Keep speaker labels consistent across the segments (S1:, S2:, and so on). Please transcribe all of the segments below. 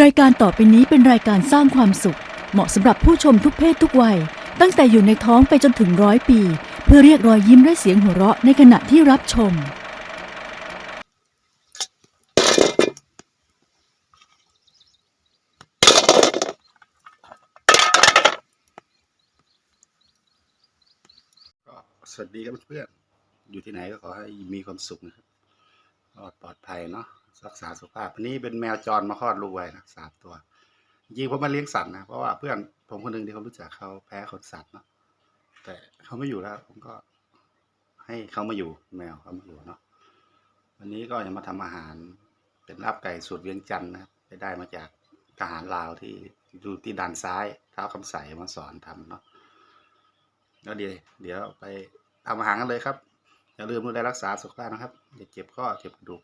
S1: รายการต่อไปนี้เป็นรายการสร้างความสุข เหมาะสำหรับผู้ชมทุกเพศทุกวัย ตั้งแต่อยู่ในท้องไปจนถึงร้อยปี เพื่อเรียกรอยยิ้มและเสียงหัวเราะในขณะที่รับชม
S2: ก็สวัสดีครับเพื่อนๆอยู่ที่ไหนก็ขอให้มีความสุขนะครับปลอดภัยเนาะ รักษาสุขภาพวันนี้เป็นแมวจรมาคลอดลูกไว้นะสามตัวจริงผมมาเลี้ยงสัตว์นะเพราะว่าเพื่อนผมคนหนึ่งที่เขารู้จักเขาแพ้ขนสัตว์เนาะแต่เขาไม่อยู่แล้ว ผมก็ ให้เขามาอยู่แมวเขามาอยู่เนาะวันนี้ก็จะมาทำอาหารเป็นลาบไก่สูตรเวียงจันทร์นะครับไปได้มาจากทหารลาวที่ดูที่ด้านซ้ายเท้าคำใสมาสอนทำเนาะก็เดี๋ยวเดี๋ยวไปทำอาหารกันเลยครับอย่าลืมดูแลรักษาสุขภาพนะครับอย่าเจ็บข้อเจ็บกระดูก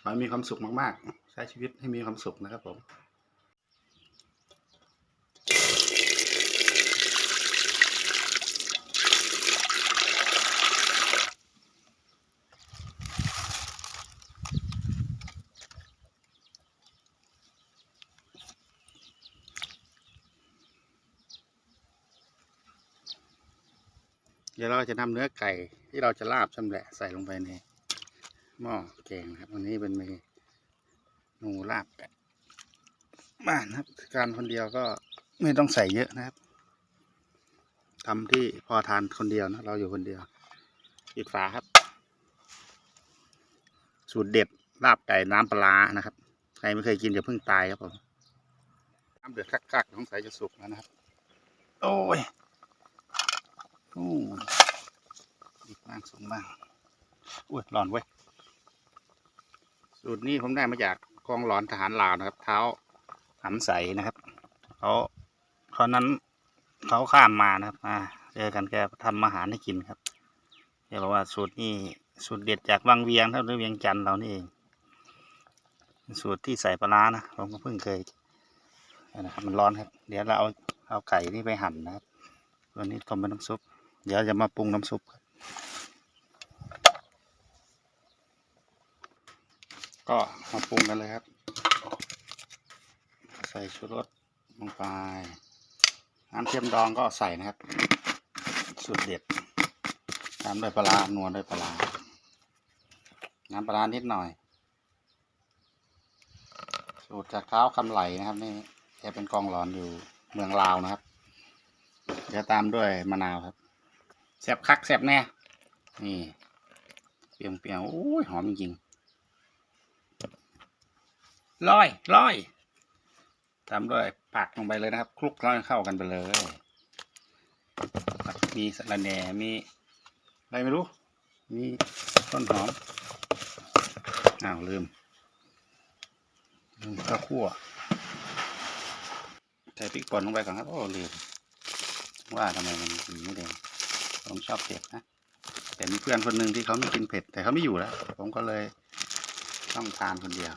S2: ขอให้มีความสุขมากๆ ใช้ชีวิตให้มีความสุขนะครับผมเดี๋ยวเราจะนำเนื้อไก่ที่เราจะลาบชำแหละใส่ลงไปใน หม้อแกงนะครับ วันนี้เป็นเมนูลาบไก่บ้านนะครับ การคนเดียวก็ไม่ต้องใส่เยอะนะครับทำที่พอทานคนเดียวนะเราอยู่คนเดียวปิดฝาครับ สูตรเด็ดลาบไก่น้ำปลานะครับ ใครไม่เคยกินอย่าเพิ่งตายครับผมน้ำเดือดคักๆต้องใส่จะสุกแล้วนะครับ โอ้ยโอ้อีกบ้างสูงบ้างอุ้ยร้อนเว้ย สูตรนี้ผมได้มาจากกองหลอนทหารลาวนะครับ เท้าหำใสนะครับเขาตอนนั้นเขาข้ามมานะครับมาเจอกันแกทำอาหารให้กินครับแกบอกว่าสูตรนี้สูตรเด็ดจากวังเวียงเท่าหรือเวียงจันทร์เรานี่เองสูตรที่ใส่ปลาร้านะผมก็เพิ่งเคยนะครับมันร้อนครับ เดี๋ยวเราเอาเอาไก่นี่ไปหั่นนะครับตัวนี้ต้มเป็นน้ำซุป เดี๋ยวจะมาปรุงน้ำซุปครับ ก็มาปรุงกันเลยครับ ใส่ชูรสลงไป น้ำเทียมดองก็ใส่นะครับสูตรเด็ดตามด้วยปลาร้านวลด้วยปลา น้ำปลานิดหน่อย สูตรจากเท้าคำไหลนะครับนี่แกเป็นกองหลอนอยู่เมืองลาวนะครับเดี๋ยวตามด้วยมะนาวครับแซบคักแซบแน่ นี่ เปรี้ยวเปรี้ยวๆโอ้ยหอมจริงๆ ร้อยร้อยตามด้วยผักลงไปเลยนะครับ คลุกเคล้าเข้ากันไปเลยมีสะระแหน่มีอะไรไม่รู้ มีต้นหอมอ้าวลืมลืมข้าวคั่วใส่พริกป่นลงไปก่อนครับโอ้ลืมว่าทำไมมันถึงไม่แดงผมชอบเผ็ดนะแต่มีเพื่อนคนหนึ่งที่เขาไม่กินเผ็ดแต่เขาไม่อยู่แล้ว ผมก็เลยต้องทานคนเดียว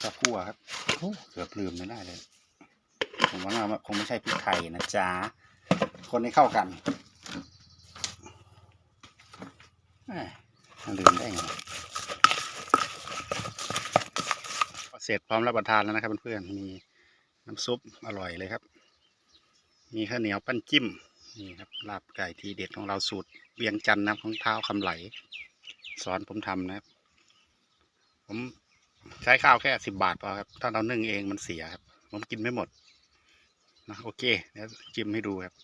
S2: ข้าวคั่วครับโอ้เกือบลืมไม่ได้เลยผมว่ามันคงไม่ใช่พริกไทยนะจ๊ะ คนให้เข้ากันแหม่มันลืมได้ไงเสร็จพร้อมรับประทานแล้วนะครับเพื่อนๆมีน้ำซุปอร่อยเลยครับ มีข้าวเหนียวปั้นจิ้มนี่ครับลาบไก่ทีเด็ดของเราสูตรเวียงจันทร์นะครับของเท้าคำไหล สอนผมทำนะครับ ผม ใช้ข้าวแค่สิบบาทพอครับ ถ้าเรานึ่งเองมันเสียครับ ผมกินไม่หมดนะโอเคเดี๋ยวจิ้มให้ดูครับ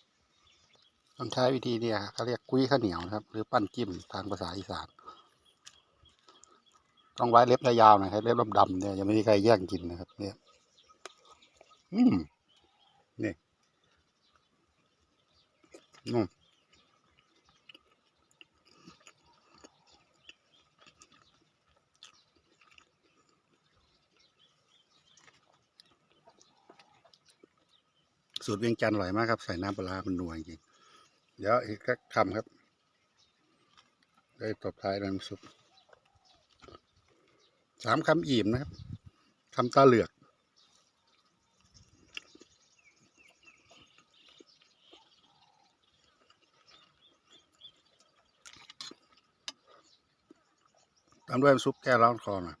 S2: ต้องใช้วิธีเนี่ยเขาเรียกกุ้ยข้าวเหนียวนะครับ หรือปั้นจิ้มทางภาษาอีสานต้องไว้เล็บยาวๆหนะครับเล็บดำๆเนี่ยยังไม่มีใครแย่งกินนะครับ เนี่ยอืมนี่นุ่ม สูตรเวียงจันทร์อร่อยมากครับ ใส่น้ำปลามันนัวจริงเดี๋ยวอีกสักคำครับ ได้ตบท้ายน้ำซุปสามคำอิ่มนะครับคำตาเหลือก ตามด้วยน้ำซุปแก้ร้อนคอหน่อย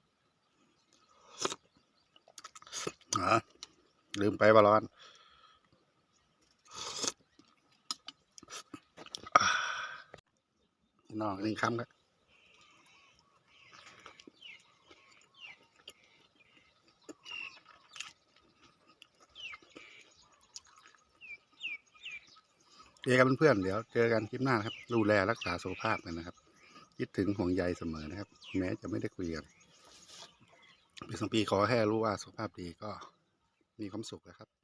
S2: ลืมไปว่าร้อนอ่า พี่น้องนี่คำครับเจอกันเพื่อนๆเดี๋ยวเจอกันคลิปหน้านครับ ดูแลรักษาสุขภาพกันนะครับ คิดถึงห่วงใยเสมอนะครับ แม้จะไม่ได้คุยกันปีสองปีขอให้รู้ว่าสุขภาพดีก็มีความสุขนะครับ